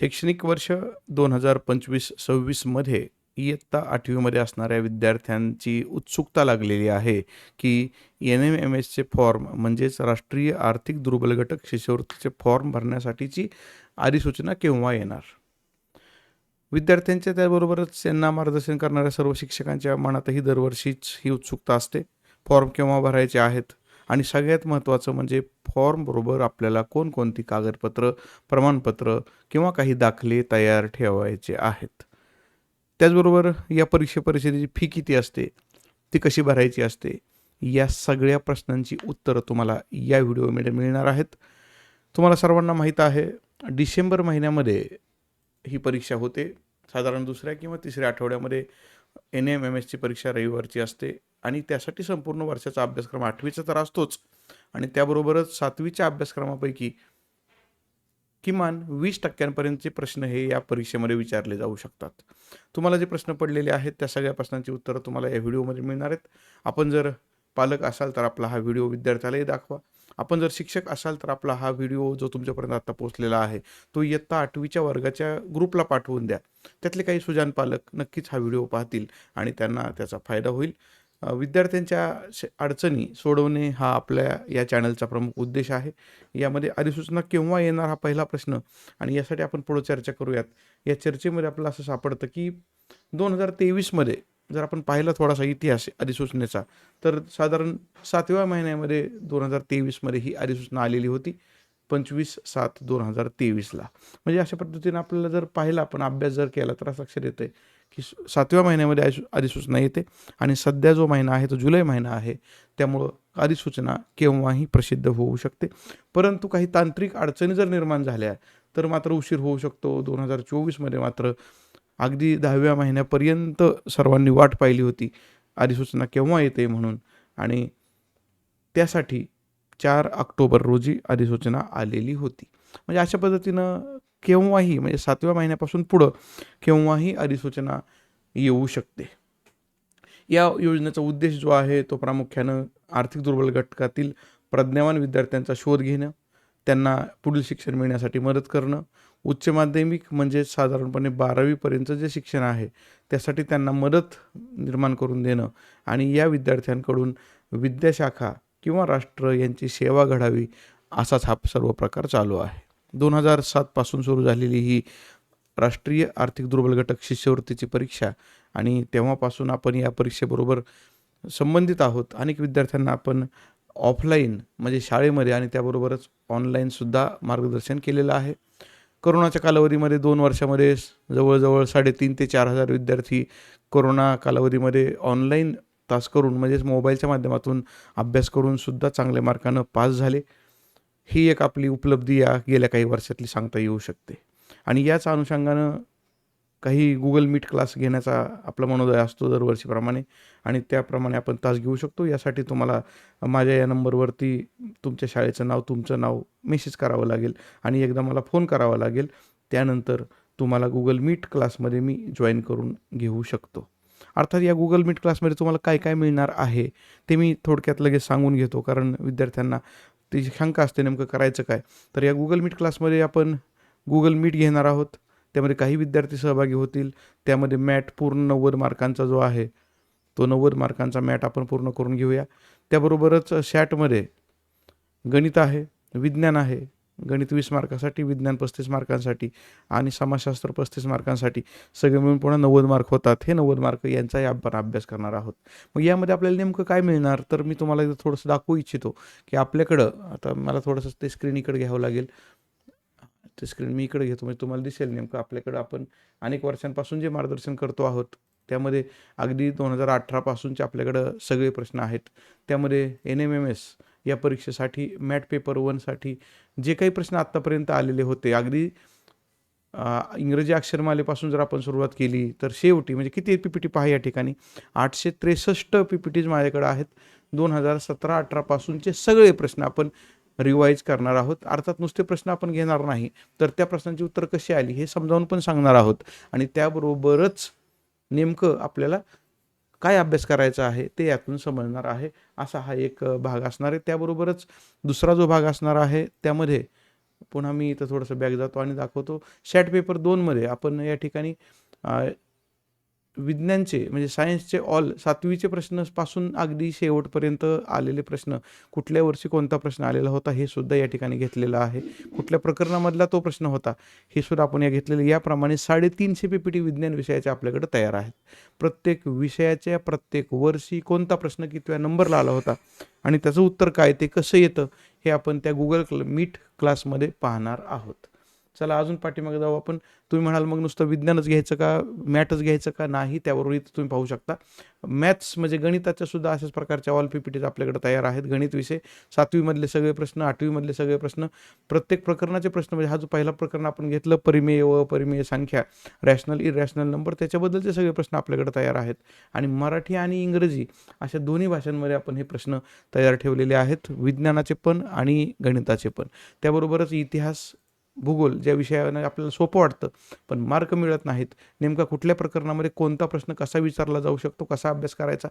शैक्षणिक वर्ष दोन हजार पंचवीस सव्वीसमध्ये इयत्ता आठवीमध्ये असणाऱ्या विद्यार्थ्यांची उत्सुकता लागलेली आहे की एन एम एम एसचे फॉर्म म्हणजेच राष्ट्रीय आर्थिक दुर्बल घटक शिष्यवृत्तीचे फॉर्म भरण्यासाठीची अधिसूचना केव्हा येणार? विद्यार्थ्यांच्या त्याबरोबरच त्यांना मार्गदर्शन करणाऱ्या सर्व शिक्षकांच्या मनातही दरवर्षीच ही उत्सुकता असते. फॉर्म केव्हा भरायचे आहेत? आणि सगळ्यात महत्त्वाचं म्हणजे फॉर्मबरोबर आपल्याला कोणकोणती कागदपत्र प्रमाणपत्र किंवा काही दाखले तयार ठेवायचे आहेत. त्याचबरोबर या परीक्षे परिषदेची फी किती असते ती कशी भरायची असते या सगळ्या प्रश्नांची उत्तरं तुम्हाला या व्हिडिओमध्ये मिळणार आहेत. तुम्हाला सर्वांना माहीत आहे डिसेंबर महिन्यामध्ये ही परीक्षा होते. साधारण दुसऱ्या किंवा तिसऱ्या आठवड्यामध्ये एन एम एम एसची परीक्षा रविवारची असते. आणि त्यासाठी संपूर्ण वर्षाचा अभ्यासक्रम आठवीचा तर असतोच. आणि त्याबरोबरच सातवीच्या अभ्यासक्रमापैकी किमान वीस टक्क्यांपर्यंतचे प्रश्न हे या परीक्षेमध्ये विचारले जाऊ शकतात. तुम्हाला जे प्रश्न पडलेले आहेत त्या सगळ्या प्रश्नांची उत्तरं तुम्हाला या व्हिडिओमध्ये मिळणार आहेत. आपण जर पालक असाल तर आपला हा व्हिडिओ विद्यार्थ्यालाही दाखवा. आपण जर शिक्षक असाल तर आपला हा व्हिडिओ जो तुमच्यापर्यंत आता पोहोचलेला आहे तो इयत्ता आठवीच्या वर्गाच्या ग्रुपला पाठवून द्या. त्यातले काही सुजान पालक नक्कीच हा व्हिडिओ पाहतील आणि त्यांना त्याचा फायदा होईल. विद्यार्थ्यांच्या श- अडचणी सोडवणे हा आपल्या या चॅनलचा प्रमुख उद्देश आहे. यामध्ये अधिसूचना केव्हा येणार हा पहिला प्रश्न आणि यासाठी आपण पुढं चर्चा करूयात. या चर्चेमध्ये आपल्याला असं सापडतं की दोन हजार तेवीसमध्ये जर आपण पाहिला थोडासा इतिहास अधिसूचनेचा तर साधारण सातव्या महिन्यामध्ये दोन हजार तेवीसमध्ये ही अधिसूचना आलेली होती. पंचवीस सात दोन हजार तेवीसला म्हणजे अशा पद्धतीने आपल्याला जर पाहिला आपण अभ्यास जर केला तर असं लक्षात येतं की सातव्या महिन्यामध्ये अधिसूचना येते आणि सध्या जो महिना आहे तो जुलै महिना आहे त्यामुळं अधिसूचना केव्हाही प्रसिद्ध होऊ शकते. परंतु काही तांत्रिक अडचणी जर निर्माण झाल्या तर मात्र उशीर होऊ शकतो. दोन हजार चोवीसमध्ये मात्र अगदी दहाव्या महिन्यापर्यंत सर्वांनी वाट पाहिली होती अधिसूचना केव्हा येते म्हणून. आणि त्यासाठी चार ऑक्टोबर रोजी अधिसूचना आलेली होती. म्हणजे अशा पद्धतीनं केव्हाही म्हणजे सातव्या महिन्यापासून पुढं केव्हाही अधिसूचना येऊ शकते. या योजनेचा उद्देश जो आहे तो प्रामुख्यानं आर्थिक दुर्बल घटकातील प्रज्ञावान विद्यार्थ्यांचा शोध घेणं त्यांना पुढील शिक्षण मिळण्यासाठी मदत करणं उच्च माध्यमिक म्हणजे साधारणपणे बारावीपर्यंत जे शिक्षण आहे त्यासाठी त्यांना मदत निर्माण करून देणं आणि या विद्यार्थ्यांकडून विद्याशाखा किंवा राष्ट्र यांची सेवा घडावी असाच हा सर्व प्रकार चालू आहे. दोन हजार सातपासून सुरू झालेली ही राष्ट्रीय आर्थिक दुर्बल घटक शिष्यवृत्तीची परीक्षा आणि तेव्हापासून आपण या परीक्षेबरोबर संबंधित आहोत. अनेक विद्यार्थ्यांना आपण ऑफलाईन म्हणजे शाळेमध्ये आणि त्याबरोबरच ऑनलाईनसुद्धा मार्गदर्शन केलेलं आहे. करोनाच्या कालावधीमध्ये दोन वर्षामध्ये जवळजवळ साडेतीन ते चार हजार विद्यार्थी कोरोना कालावधीमध्ये ऑनलाईन तास करून म्हणजेच मोबाईलच्या माध्यमातून अभ्यास करून सुद्धा चांगल्या मार्कानं पास झाले. ही एक आपली उपलब्धी या गेल्या काही वर्षातली सांगता येऊ शकते. आणि याच अनुषंगानं काही गुगल मीट क्लास घेण्याचा आपला मनोदय असतो दरवर्षीप्रमाणे आणि त्याप्रमाणे आपण तास घेऊ शकतो. यासाठी तुम्हाला माझ्या या नंबरवरती तुमच्या शाळेचं नाव तुमचं नाव मेसेज करावं लागेल आणि एकदा मला फोन करावा लागेल. त्यानंतर तुम्हाला गुगल मीट क्लासमध्ये मी जॉईन करून घेऊ शकतो. अर्थात या गुगल मीट क्लासमध्ये तुम्हाला काय काय मिळणार आहे ते मी थोडक्यात लगेच सांगून घेतो. कारण विद्यार्थ्यांना त्याची शंका असते नेमकं करायचं काय? तर या गुगल मीट क्लासमध्ये आपण गुगल मीट घेणार आहोत. त्यामध्ये काही विद्यार्थी सहभागी होतील. त्यामध्ये मॅट पूर्ण नव्वद मार्कांचा जो आहे तो नव्वद मार्कांचा मॅट आपण पूर्ण करून घेऊया. त्याबरोबरच शॅटमध्ये गणित आहे विज्ञान आहे गणित वीस मार्कासाठी विज्ञान पस्तीस मार्कांसाठी आणि समाजशास्त्र पस्तीस मार्कांसाठी सगळे मिळून पुन्हा नव्वद मार्क होतात. हे नव्वद मार्क यांचाही आपण अभ्यास करणार आहोत. मग यामध्ये आपल्याला नेमकं काय मिळणार? तर मी तुम्हाला इथं थोडंसं दाखवू इच्छितो की आपल्याकडं आता मला थोडंसं ते स्क्रीन इकडे घ्यावं लागेल. ते स्क्रीन मी इकडे घेतो म्हणजे तुम्हाला दिसेल नेमकं आपल्याकडं आपण अनेक वर्षांपासून जे मार्गदर्शन करतो आहोत त्यामध्ये अगदी दोन हजार अठरापासूनचे आपल्याकडं सगळे प्रश्न आहेत. त्यामध्ये एन एम एम एस या परीक्षेसाठी मॅट पेपर वनसाठी जे काही प्रश्न आत्तापर्यंत आलेले होते अगदी इंग्रजी अक्षरमालेपासून जर आपण सुरुवात केली तर शेवटी म्हणजे किती पी पी टी पहा या ठिकाणी? आठशे त्रेसष्ट पी पी टीज माझ्याकडे आहेत. दोन हजार सतरा अठरापासूनचे सगळे प्रश्न आपण रिवाईज करणार आहोत. अर्थात नुसते प्रश्न आपण घेणार नाही तर त्या प्रश्नांची उत्तर कशी आली हे समजावून पण सांगणार आहोत. आणि त्याबरोबरच नेमकं आपल्याला काय अभ्यास करायचा आहे ते यातून समजणार आहे. असा हा एक भाग असणार आहे. त्याबरोबरच दुसरा जो भाग असणार आहे त्यामध्ये पुन्हा मी इथं थोडंसं बॅग जातो आणि दाखवतो. शॅट पेपर दोनमध्ये आपण या ठिकाणी विज्ञानचे म्हणजे सायन्सचे ऑल सातवीचे प्रश्नपासून अगदी शेवटपर्यंत आलेले प्रश्न कुठल्या वर्षी कोणता प्रश्न आलेला होता हे सुद्धा या ठिकाणी घेतलेलं आहे. कुठल्या प्रकरणामधला तो प्रश्न होता हे सुद्धा आपण या घेतलेले याप्रमाणे साडेतीनशे पी पी टी विज्ञान विषयाचे आपल्याकडे तयार आहेत. प्रत्येक विषयाच्या प्रत्येक वर्षी कोणता प्रश्न कितव्या नंबरला आला होता आणि त्याचं उत्तर काय ते कसं येतं हे आपण त्या गुगल क्ल मीट क्लासमध्ये पाहणार आहोत. चला अजून पाठीमागे जाऊ आपण. तुम्ही म्हणाल मग नुसतं विज्ञानच घ्यायचं का? मॅथच घ्यायचं का? नाही त्यावरही तुम्ही पाहू शकता. मॅथ्स म्हणजे गणिताच्या सुद्धा अशाच प्रकारच्या ऑल पी पी टीज आपल्याकडे तयार आहेत. गणित विषय सातवीमधले सगळे प्रश्न आठवीमधले सगळे प्रश्न. प्रत्येक प्रकरणाचे प्रश्न म्हणजे हा जो पहिला प्रकरण आपण घेतलं परिमेय व परिमेय संख्या रॅशनल इरॅशनल नंबर त्याच्याबद्दलचे सगळे प्रश्न आपल्याकडे तयार आहेत. आणि मराठी आणि इंग्रजी अशा दोन्ही भाषांमध्ये आपण हे प्रश्न तयार ठेवलेले आहेत. विज्ञानाचे पण आणि गणिताचे पण. त्याबरोबरच इतिहास भूगोल ज्या विषयानं आपल्याला सोपं वाटतं पण मार्क मिळत नाहीत. नेमका कुठल्या प्रकरणामध्ये कोणता प्रश्न कसा विचारला जाऊ शकतो कसा अभ्यास करायचा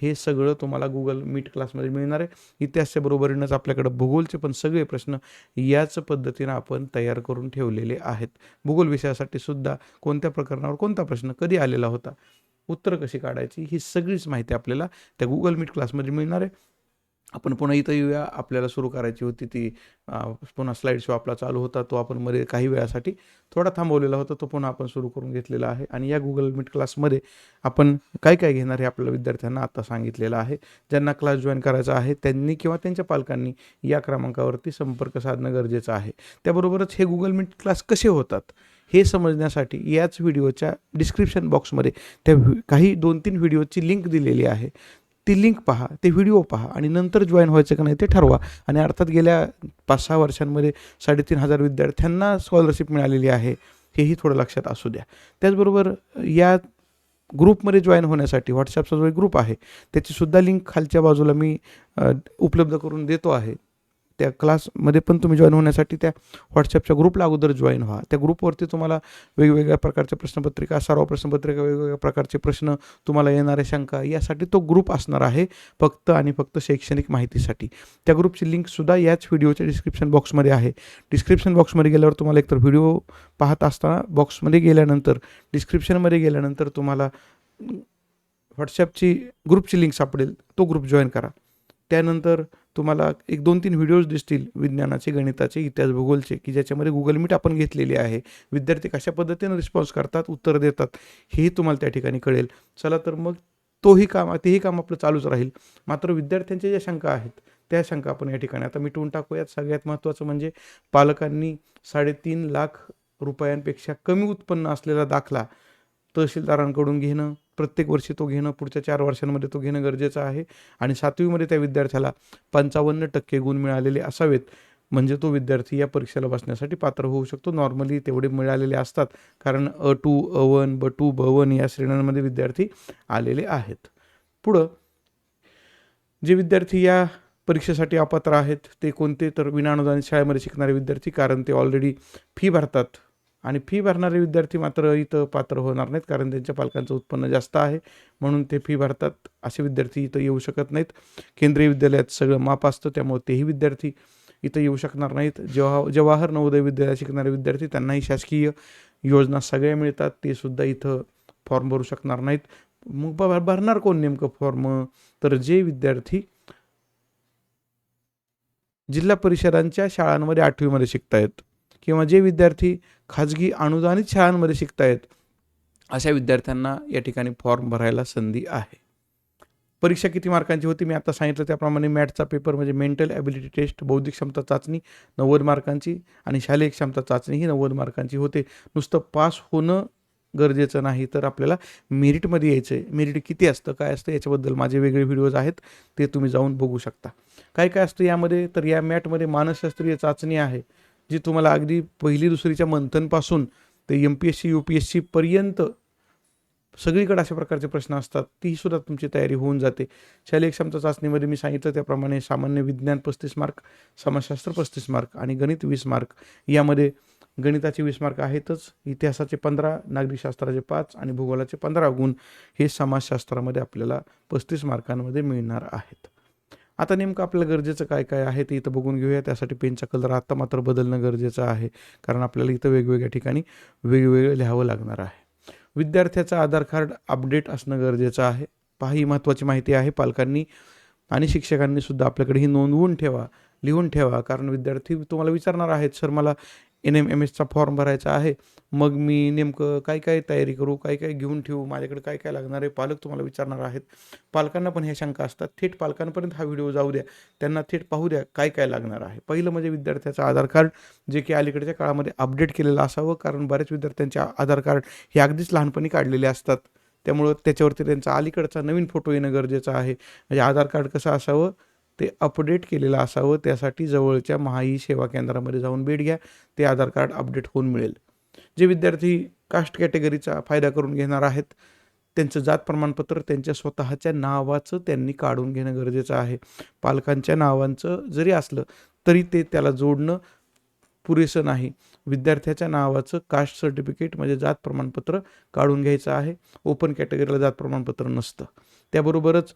हे सगळं तुम्हाला गुगल मीट क्लासमध्ये मिळणार आहे. इतिहासच्या बरोबरीनंच आपल्याकडं भूगोलचे पण सगळे प्रश्न याच पद्धतीनं आपण तयार करून ठेवलेले आहेत. भूगोल विषयासाठी सुद्धा कोणत्या प्रकरणावर कोणता प्रश्न कधी आलेला होता उत्तर कशी काढायची ही सगळीच माहिती आपल्याला त्या गुगल मीट क्लासमध्ये मिळणार आहे. आपण पुन्हा इथं येऊया आपल्याला सुरू करायची होती ती पुन्हा स्लाईड शो आपला चालू होता तो आपण मध्ये काही वेळासाठी थोडा थांबवलेला होता तो पुन्हा आपण सुरू करून घेतलेला आहे. आणि या गुगल मीट क्लासमध्ये आपण काय काय घेणार हे आपल्या विद्यार्थ्यांना आता सांगितलेलं आहे. ज्यांना क्लास जॉईन करायचा आहे त्यांनी किंवा त्यांच्या पालकांनी या क्रमांकावरती संपर्क साधणं गरजेचं आहे. त्याबरोबरच हे गुगल मीट क्लास कसे होतात हे समजण्यासाठी याच व्हिडिओच्या डिस्क्रिप्शन बॉक्समध्ये त्या काही दोन तीन व्हिडिओची लिंक दिलेली आहे. ती लिंक पहा ते व्हिडिओ पहा आणि नंतर जॉईन व्हायचं का नाही ते ठरवा. आणि अर्थात गेल्या पाच सहा वर्षांमध्ये साडेतीन हजार विद्यार्थ्यांना स्कॉलरशिप मिळालेली आहे हेही थोडं लक्षात असू द्या. त्याचबरोबर या ग्रुपमध्ये जॉईन होण्यासाठी व्हॉट्सॲपचा जो एक ग्रुप आहे त्याचीसुद्धा लिंक खालच्या बाजूला मी उपलब्ध करून देतो आहे. त्या क्लासमध्ये पण तुम्ही जॉईन होण्यासाठी त्या व्हॉट्सअपच्या ग्रुपला अगोदर जॉईन व्हा. त्या ग्रुपवरती तुम्हाला वेगवेगळ्या प्रकारच्या प्रश्नपत्रिका सर्व प्रश्नपत्रिका वेगवेगळ्या प्रकारचे प्रश्न तुम्हाला येणाऱ्या शंका. यासाठी तो ग्रुप असणार आहे फक्त आणि फक्त शैक्षणिक माहितीसाठी. त्या ग्रुपची लिंकसुद्धा याच व्हिडिओच्या डिस्क्रिप्शन बॉक्समध्ये आहे. डिस्क्रिप्शन बॉक्समध्ये गेल्यावर तुम्हाला एकतर व्हिडिओ पाहत असताना बॉक्समध्ये गेल्यानंतर डिस्क्रिप्शनमध्ये गेल्यानंतर तुम्हाला व्हॉट्सॲपची ग्रुपची लिंक सापडेल. तो ग्रुप जॉईन करा. त्यानंतर तुम्हाला एक दोन तीन व्हिडिओज दिसतील विज्ञानाचे गणिताचे इतिहास भूगोलचे की ज्याच्यामध्ये गुगल मीट आपण घेतलेली आहे. विद्यार्थी कशा पद्धतीनं रिस्पॉन्स करतात उत्तर देतात हेही तुम्हाला त्या ठिकाणी कळेल. चला तर मग तोही काम तेही काम आपलं चालूच राहील. मात्र विद्यार्थ्यांच्या ज्या शंका आहेत त्या शंका आपण या ठिकाणी आता मिटवून टाकूयात. सगळ्यात महत्त्वाचं म्हणजे पालकांनी साडेतीन लाख रुपयांपेक्षा कमी उत्पन्न असलेला दाखला तहसीलदारांकडून घेणं प्रत्येक वर्षी तो घेणं पुढच्या चार वर्षांमध्ये तो घेणं गरजेचं आहे. आणि सातवीमध्ये त्या विद्यार्थ्याला पंचावन्न टक्के गुण मिळालेले असावेत. म्हणजे तो विद्यार्थी या परीक्षेला बसण्यासाठी पात्र होऊ शकतो. नॉर्मली तेवढे मिळालेले असतात. कारण अ टू अ वन ब टू ब वन या श्रेण्यांमध्ये विद्यार्थी आलेले आहेत. पुढं जे विद्यार्थी या परीक्षेसाठी अपात्र आहेत ते कोणते? तर विनानुदानित शाळेमध्ये शिकणारे विद्यार्थी कारण ते ऑलरेडी फी भरतात. आणि फी भरणारे विद्यार्थी मात्र इथं पात्र होणार नाहीत कारण त्यांच्या पालकांचं उत्पन्न जास्त आहे. म्हणून ते फी भरतात असे विद्यार्थी इथं येऊ शकत नाहीत. केंद्रीय विद्यालयात सगळं माप असतं त्यामुळे तेही विद्यार्थी इथं येऊ शकणार नाहीत. जवाह जवाहर नवोदय विद्यालयात शिकणारे विद्यार्थी त्यांनाही शासकीय योजना सगळ्या मिळतात ते सुद्धा इथं फॉर्म भरू शकणार नाहीत. मग भरणार कोण नेमकं फॉर्म तर जे विद्यार्थी जिल्हा परिषदांच्या शाळांमध्ये आठवीमध्ये शिकतायत किंवा जे विद्यार्थी खाजगी अनुदानित शाळांमध्ये शिकतायत अशा विद्यार्थ्यांना या ठिकाणी फॉर्म भरायला संधी आहे. परीक्षा किती मार्कांची होती? मी आता सांगितलं त्याप्रमाणे मॅथचा पेपर म्हणजे मेंटल ॲबिलिटी टेस्ट बौद्धिक क्षमता चाचणी नव्वद मार्कांची आणि शालेय क्षमता चाचणी ही नव्वद मार्कांची होते. नुसतं पास होणं गरजेचं नाही तर आपल्याला मेरिटमध्ये यायचं आहे मेरिट किती असतं काय असतं याच्याबद्दल माझे वेगळे व्हिडिओज आहेत ते तुम्ही जाऊन बघू शकता. काय काय असतं यामध्ये? तर या मॅटमध्ये मानसशास्त्रीय चाचणी आहे. जी तुम्हाला अगदी पहिली दुसरीच्या मंथनपासून ते M P S C U P S सीपर्यंत सगळीकडे अशा प्रकारचे प्रश्न असतात तीसुद्धा तुमची तयारी होऊन जाते. शालेय क्षमता चाचणीमध्ये मी सांगितलं त्याप्रमाणे सामान्य विज्ञान पस्तीस मार्क समाजशास्त्र पस्तीस मार्क आणि गणित वीस मार्क. यामध्ये गणिताचे वीस मार्क आहेतच इतिहासाचे पंधरा नागरिकशास्त्राचे पाच आणि भूगोलाचे पंधरा गुण हे समाजशास्त्रामध्ये आपल्याला पस्तीस मार्कांमध्ये मिळणार आहेत. आता नेमकं आपल्याला गरजेचं काय काय आहे ते इथं बघून घेऊया. त्यासाठी पेनचा कलर आत्ता मात्र बदलणं गरजेचं आहे. कारण आपल्याला इथं वेगवेगळ्या ठिकाणी वेगवेगळं लिहावं लागणार आहे. विद्यार्थ्याचं आधार कार्ड अपडेट असणं गरजेचं आहे. पहा ही महत्त्वाची माहिती आहे. पालकांनी आणि शिक्षकांनी सुद्धा आपल्याकडे ही नोंदवून ठेवा लिहून ठेवा. कारण विद्यार्थी तुम्हाला विचारणार आहेत सर मला एन एम एम एसचा फॉर्म भरायचा आहे. मग मी नेमकं काय काय तयारी करू काय काय घेऊन ठेवू माझ्याकडे काय काय लागणार आहे पालक तुम्हाला विचारणार आहेत. पालकांना पण ह्या शंका असतात. थेट पालकांपर्यंत हा व्हिडिओ जाऊ द्या. त्यांना थेट पाहू द्या काय काय लागणार आहे. पहिलं म्हणजे विद्यार्थ्याचं आधार कार्ड जे की अलीकडच्या काळामध्ये अपडेट केलेलं असावं कारण बऱ्याच विद्यार्थ्यांचे आधार कार्ड हे अगदीच लहानपणी काढलेले असतात. त्यामुळं त्याच्यावरती त्यांचा अलीकडचा नवीन फोटो येणं गरजेचं आहे. म्हणजे आधार कार्ड कसं असावं ते अपडेट केलेलं असावं. त्यासाठी जवळच्या महाई सेवा केंद्रामध्ये जाऊन भेट घ्या. ते आधार कार्ड अपडेट होऊन मिळेल. जे विद्यार्थी कास्ट कॅटेगरीचा फायदा करून घेणार आहेत त्यांचं जात प्रमाणपत्र त्यांच्या स्वतःच्या नावाचं त्यांनी काढून घेणं गरजेचं आहे. पालकांच्या नावांचं जरी असलं तरी ते त्याला जोडणं पुरेसं नाही. विद्यार्थ्याच्या नावाचं कास्ट सर्टिफिकेट म्हणजे जात प्रमाणपत्र काढून घ्यायचं आहे. ओपन कॅटेगरीला जात प्रमाणपत्र नसतं. त्याबरोबरच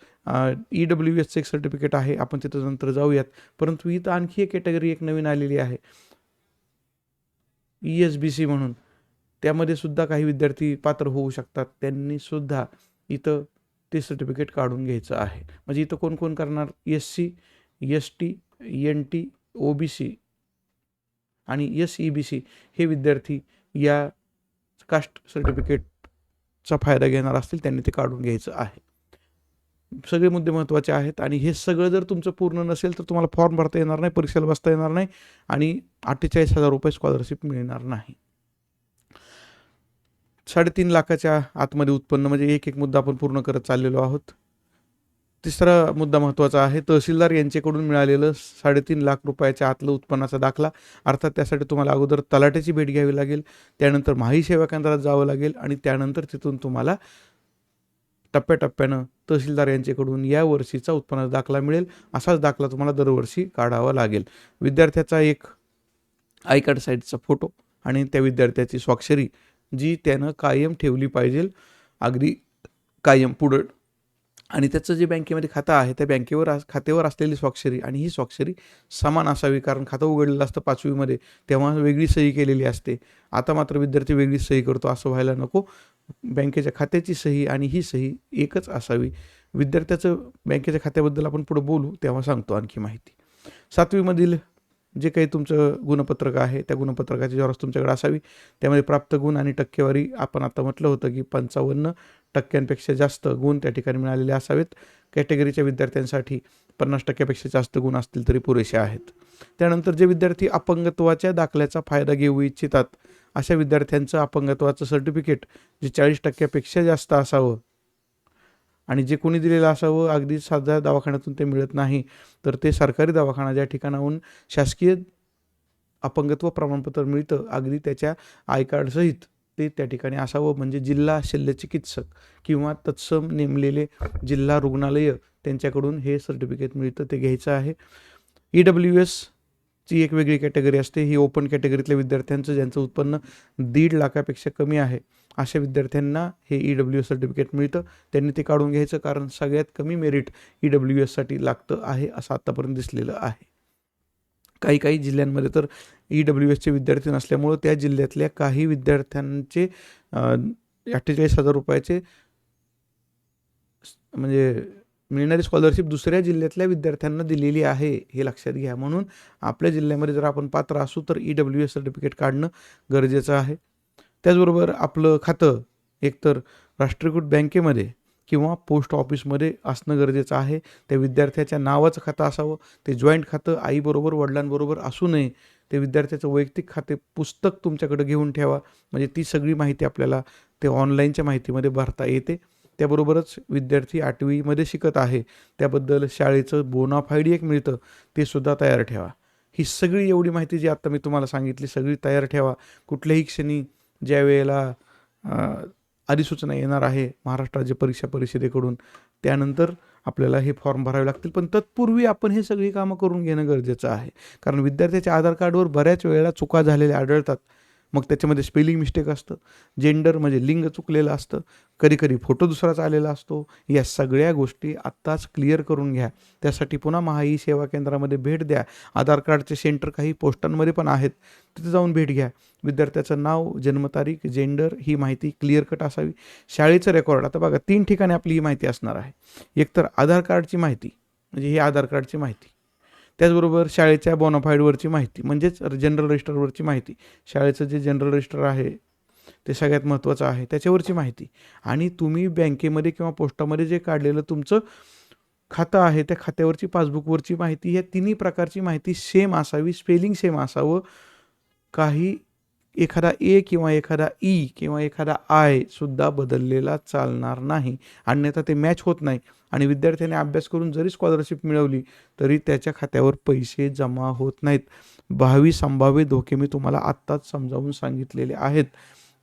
ई डब्ल्यू एसचं एक सर्टिफिकेट आहे आपण तिथं नंतर जाऊयात. परंतु इथं आणखी एक कॅटेगरी एक नवीन आलेली आहे. ई एस बी सी म्हणून. त्यामध्ये सुद्धा काही विद्यार्थी पात्र होऊ शकतात. त्यांनी सुद्धा इथं ते सर्टिफिकेट काढून घ्यायचं आहे. म्हणजे इथं कोण कोण करणार? S C S T N T O B C आणि एस ई बी सी हे विद्यार्थी या कास्ट सर्टिफिकेटचा फायदा घेणार असतील त्यांनी ते काढून घ्यायचं आहे. सगळे मुद्दे महत्त्वाचे आहेत आणि हे सगळं जर तुमचं पूर्ण नसेल तर तुम्हाला फॉर्म भरता येणार नाही परीक्षेला बसता येणार नाही आणि अठ्ठेचाळीस हजार रुपये स्कॉलरशिप मिळणार नाही. साडेतीन लाखाच्या आतमध्ये उत्पन्न म्हणजे एक एक मुद्दा आपण पूर्ण करत चाललेलो आहोत. तिसरा मुद्दा महत्त्वाचा आहे तहसीलदार यांच्याकडून मिळालेलं साडेतीन लाख रुपयाच्या आतलं उत्पन्नाचा दाखला अर्थात त्यासाठी तुम्हाला अगोदर तलाट्याची भेट घ्यावी लागेल त्यानंतर माही सेवा केंद्रात जावं लागेल आणि त्यानंतर तिथून तुम्हाला टप्प्याटप्प्यानं तहसीलदार यांच्याकडून या वर्षीचा उत्पन्नाचा दाखला मिळेल असाच दाखला तुम्हाला दरवर्षी काढावा लागेल. विद्यार्थ्याचा एक आय कार्ड साईडचा फोटो आणि त्या विद्यार्थ्याची स्वाक्षरी जी त्यानं कायम ठेवली पाहिजे अगदी कायम पुढं आणि त्याचं जे बँकेमध्ये खातं आहे त्या बँकेवर खात्यावर असलेली स्वाक्षरी आणि ही स्वाक्षरी समान असावी कारण खातं उघडलेलं असतं पाचवीमध्ये तेव्हा वेगळी सही केलेली असते. आता मात्र विद्यार्थी वेगळी सही करतो असं व्हायला नको. बँकेच्या खात्याची सही आणि ही सही एकच असावी. विद्यार्थ्याचं बँकेच्या खात्याबद्दल आपण पुढं बोलू तेव्हा सांगतो आणखी माहिती. सातवीमधील जे काही तुमचं गुणपत्रक आहे त्या गुणपत्रकाची जेव्हा तुमच्याकडे असावी. त्यामध्ये प्राप्त गुण आणि टक्केवारी आपण आता म्हटलं होतं की पंचावन्न टक्क्यांपेक्षा जास्त गुण त्या ठिकाणी मिळालेले असावेत. कॅटेगरीच्या विद्यार्थ्यांसाठी पन्नास टक्क्यापेक्षा जास्त गुण असतील तरी पुरेसे आहेत. त्यानंतर जे विद्यार्थी अपंगत्वाच्या दाखल्याचा फायदा घेऊ इच्छितात अशा विद्यार्थ्यांचं अपंगत्वाचं सर्टिफिकेट जे चाळीस टक्क्यापेक्षा जास्त असावं आणि जे कोणी दिलेलं असावं अगदी साध्या दवाखान्यातून ते मिळत नाही तर ते सरकारी दवाखाना ज्या ठिकाणाहून शासकीय अपंगत्व प्रमाणपत्र मिळतं अगदी त्याच्या आय कार्डसहित ते त्या ठिकाणी असावं. म्हणजे जिल्हा शल्यचिकित्सक किंवा तत्सम नेमलेले जिल्हा रुग्णालय त्यांच्याकडून हे सर्टिफिकेट मिळतं ते घ्यायचं आहे. ई डब्ल्यू एस ची एक वेगळी कॅटेगरी असते. ही ओपन कॅटेगरीतल्या विद्यार्थ्यांचं ज्यांचं उत्पन्न दीड लाखापेक्षा कमी आहे. अशा विद्यार्थ्यांना हे ई डब्ल्यू एस सर्टिफिकेट मिळतं. त्यांनी ते काढून घ्यायचं कारण सगळ्यात कमी मेरिट ई डब्ल्यू एससाठी लागतं आहे असं आत्तापर्यंत दिसलेलं आहे. काही काही जिल्ह्यांमध्ये तर ई डब्ल्यू एसचे विद्यार्थी नसल्यामुळं त्या जिल्ह्यातल्या काही विद्यार्थ्यांचे अठ्ठेचाळीस हजार रुपयाचे म्हणजे मिळणारी स्कॉलरशिप दुसऱ्या जिल्ह्यातल्या विद्यार्थ्यांना दिलेली आहे हे लक्षात घ्या. म्हणून आपल्या जिल्ह्यामध्ये जर आपण पात्र असू तर ई डब्ल्यू एस सर्टिफिकेट काढणं गरजेचं आहे. त्याचबरोबर आपलं खातं एकतर राष्ट्रीयकृत बँकेमध्ये किंवा पोस्ट ऑफिसमध्ये असणं गरजेचं आहे. त्या विद्यार्थ्याच्या नावाचं खातं असावं. ते जॉईंट खातं आईबरोबर वडिलांबरोबर असू नये. ते विद्यार्थ्याचं वैयक्तिक खाते पुस्तक तुमच्याकडे घेऊन ठेवा. म्हणजे ती सगळी माहिती आपल्याला ते ऑनलाईनच्या माहितीमध्ये भरता येते. त्याबरोबरच विद्यार्थी आठवीमध्ये शिकत आहे. त्याबद्दल शाळेचं बोनाफाईड एक मिळतं. ते सुद्धा तयार ठेवा. ही सगळी एवढी माहिती जी आत्ता मी तुम्हाला सांगितली सगळी तयार ठेवा. कुठल्याही क्षणी ज्या वेळेला अधिसूचना येणार आहे महाराष्ट्र राज्य परीक्षा परिषदेकडून. त्यानंतर आपल्याला हे फॉर्म भरावे लागतील. पण तत्पूर्वी आपण हे सगळी कामं करून घेणं गरजेचं आहे. कारण विद्यार्थ्याच्या आधार कार्डवर बऱ्याच वेळेला चुका झालेल्या आढळतात. मग त्याच्यामध्ये स्पेलिंग मिस्टेक असतं. जेंडर म्हणजे लिंग चुकलेलं असतं. कधी कधी फोटो दुसराच आलेला असतो. या सगळ्या गोष्टी आत्ताच क्लिअर करून घ्या. त्यासाठी पुन्हा महाई सेवा केंद्रामध्ये भेट द्या. आधार कार्डचे सेंटर काही पोस्टांमध्ये पण आहेत. तिथे जाऊन भेट घ्या. विद्यार्थ्याचं नाव जन्मतारीख जेंडर ही माहिती क्लिअर कट असावी. शाळेचं रेकॉर्ड आता बघा तीन ठिकाणी आपली ही माहिती असणार आहे. एकतर आधार कार्डची माहिती म्हणजे ही आधार कार्डची माहिती. त्याचबरोबर शाळेच्या बोनाफाईडवरची माहिती म्हणजेच जनरल रजिस्टरवरची माहिती. शाळेचं जे जनरल रजिस्टर आहे ते सगळ्यात महत्त्वाचं आहे त्याच्यावरची माहिती. आणि तुम्ही बँकेमध्ये किंवा पोस्टामध्ये जे काढलेलं तुमचं खातं आहे त्या खात्यावरची पासबुकवरची माहिती या तिन्ही प्रकारची माहिती सेम असावी स्पेलिंग सेम असावं. काही एखादा ए किंवा एखादा ई किंवा एखादा आय सुद्धा बदललेला चालणार नाही. अन्यथा ते मॅच होत नाही. आणि विद्यार्थ्याने अभ्यास करून जरी स्कॉलरशिप मिळवली तरी त्याच्या खात्यावर पैसे जमा होत नाहीत. भावी संभाव्य धोके मी तुम्हाला आत्ताच समजावून सांगितलेले आहेत.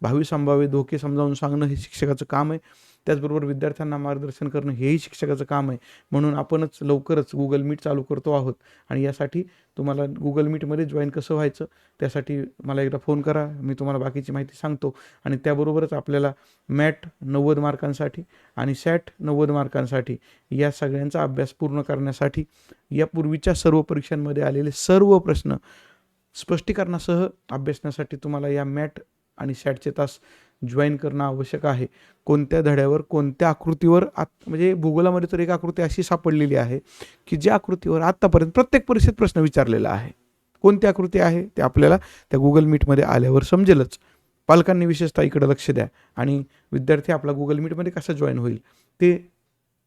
भावी संभाव्य धोके समजावून सांगणं हे शिक्षकाचं काम आहे. त्याचबरोबर विद्यार्थ्यांना मार्गदर्शन करणं हेही शिक्षकाचं काम आहे. म्हणून आपणच लवकरच गुगल मीट चालू करतो आहोत. आणि यासाठी तुम्हाला गुगल मीटमध्ये जॉईन कसं व्हायचं त्यासाठी मला एकदा फोन करा. मी तुम्हाला बाकीची माहिती सांगतो. आणि त्याबरोबरच आपल्याला मॅट नव्वद मार्कांसाठी आणि सॅट नव्वद मार्कांसाठी या सगळ्यांचा अभ्यास पूर्ण करण्यासाठी यापूर्वीच्या सर्व परीक्षांमध्ये आलेले सर्व प्रश्न स्पष्टीकरणासह अभ्यासण्यासाठी तुम्हाला या मॅट आणि सॅटचे तास जॉईन करणं आवश्यक आहे. कोणत्या धड्यावर कोणत्या आकृतीवर आत म्हणजे भूगोलामध्ये तर एक आकृती अशी सापडलेली आहे की ज्या आकृतीवर आत्तापर्यंत प्रत्येक परीक्षेत प्रश्न विचारलेला आहे. कोणती आकृती आहे ते आपल्याला त्या गुगल मीटमध्ये आल्यावर समजेलच. पालकांनी विशेषतः इकडं लक्ष द्या आणि विद्यार्थी आपला गुगल मीटमध्ये कसा जॉईन होईल ते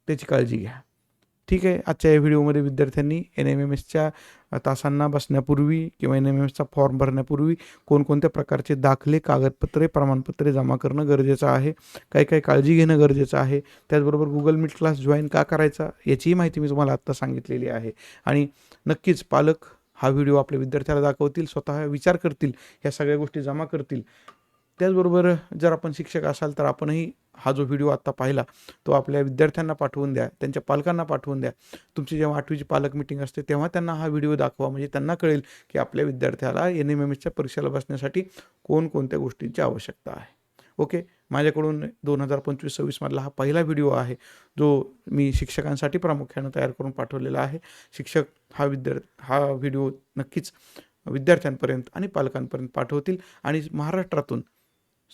त्याची काळजी घ्या. ठीक आहे. आजच्या या व्हिडिओमध्ये विद्यार्थ्यांनी एन एम एम एसच्या तासांना बसण्यापूर्वी किंवा एन एम एम एसचा फॉर्म भरण्यापूर्वी कोणकोणत्या प्रकारचे दाखले कागदपत्रे प्रमाणपत्रे जमा करणं गरजेचं आहे? काही काही काळजी घेणं गरजेचं आहे? त्याचबरोबर गुगल मीट क्लास जॉईन का करायचा? याचीही माहिती मी तुम्हाला आत्ता सांगितलेली आहे. आणि नक्कीच पालक हा व्हिडिओ आपल्या विद्यार्थ्याला दाखवतील स्वतः विचार करतील ह्या सगळ्या गोष्टी जमा करतील. त्याचबरोबर जर आपण शिक्षक असाल तर आपणही हा जो व्हिडिओ आत्ता पाहिला तो आपल्या विद्यार्थ्यांना पाठवून द्या त्यांच्या पालकांना पाठवून द्या. तुमची जेव्हा आठवीची पालक मिटिंग असते तेव्हा त्यांना हा व्हिडिओ दाखवा. म्हणजे त्यांना कळेल की आपल्या विद्यार्थ्याला एन एम एम एसच्या परीक्षेला बसण्यासाठी कोणकोणत्या गोष्टींची आवश्यकता आहे. ओके माझ्याकडून दोन हजार पंचवीस सव्वीसमधला हा पहिला व्हिडिओ आहे जो मी शिक्षकांसाठी प्रामुख्यानं तयार करून पाठवलेला आहे. शिक्षक हा विद्यार्थी हा व्हिडिओ नक्कीच विद्यार्थ्यांपर्यंत आणि पालकांपर्यंत पाठवतील आणि महाराष्ट्रातून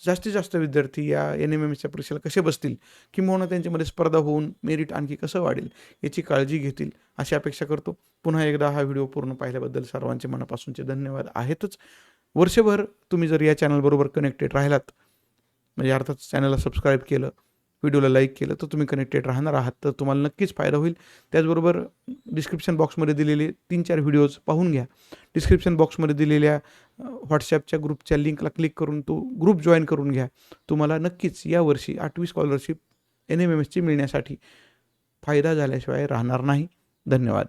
जास्तीत जास्त विद्यार्थी या एन एम एम एसच्या परीक्षेला कसे बसतील? किंबहुना त्यांच्यामध्ये स्पर्धा होऊन मेरिट आणखी कसं वाढेल? याची काळजी घेतील अशी अपेक्षा करतो. पुन्हा एकदा हा व्हिडिओ पूर्ण पाहिल्याबद्दल सर्वांचे मनापासूनचे धन्यवाद आहेतच. वर्षभर तुम्ही जर या चॅनलबरोबर कनेक्टेड राहिलात म्हणजे अर्थात चॅनलला सबस्क्राईब केलं व्हिडिओला लाईक केलं तर तुम्ही कनेक्टेड राहणार आहात. तर तुम्हाला नक्कीच फायदा होईल. त्याचबरोबर डिस्क्रिप्शन बॉक्समध्ये दिलेले तीन चार व्हिडिओज पाहून घ्या. डिस्क्रिप्शन बॉक्समध्ये दिलेल्या व्हॉट्सॲपच्या ग्रुपच्या लिंकला क्लिक करून तो ग्रुप जॉईन करून घ्या. तुम्हाला नक्कीच यावर्षी आठवी स्कॉलरशिप एन एम एम एसची मिळण्यासाठी फायदा झाल्याशिवाय राहणार नाही. धन्यवाद.